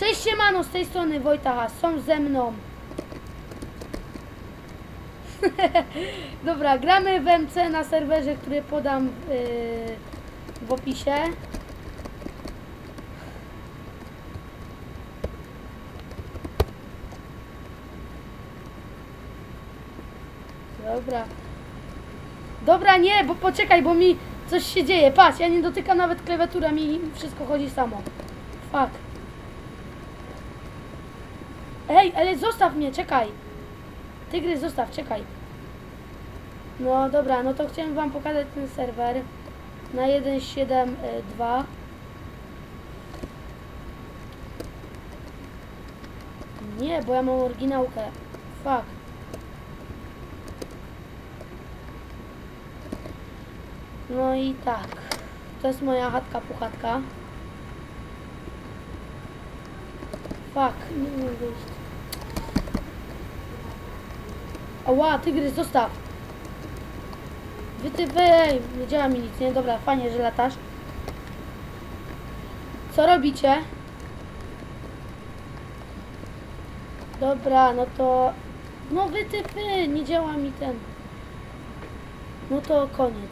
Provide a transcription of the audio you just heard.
Cześć siemano, z tej strony Wojta Has, są ze mną. Dobra, gramy w MC na serwerze, który podam yy, w opisie. Dobra. Dobra, nie, bo poczekaj, bo mi coś się dzieje. Patrz, ja nie dotykam nawet klawiatury, a mi wszystko chodzi samo. Fuck. Ej, ale zostaw mnie, czekaj. Tygrys, zostaw, czekaj. No dobra, no to chciałem wam pokazać ten serwer na 1.7.2. Nie, bo ja mam oryginałkę. Fuck. No i tak. To jest moja chatka puchatka. Fuck, nie umiem wyjść. Ała, tygrys, zostaw. Wy ty, wej, nie działa mi nic, nie? Dobra, fajnie, że latasz. Co robicie? Dobra, no to... No wy ty, wy, nie działa mi ten. No to koniec.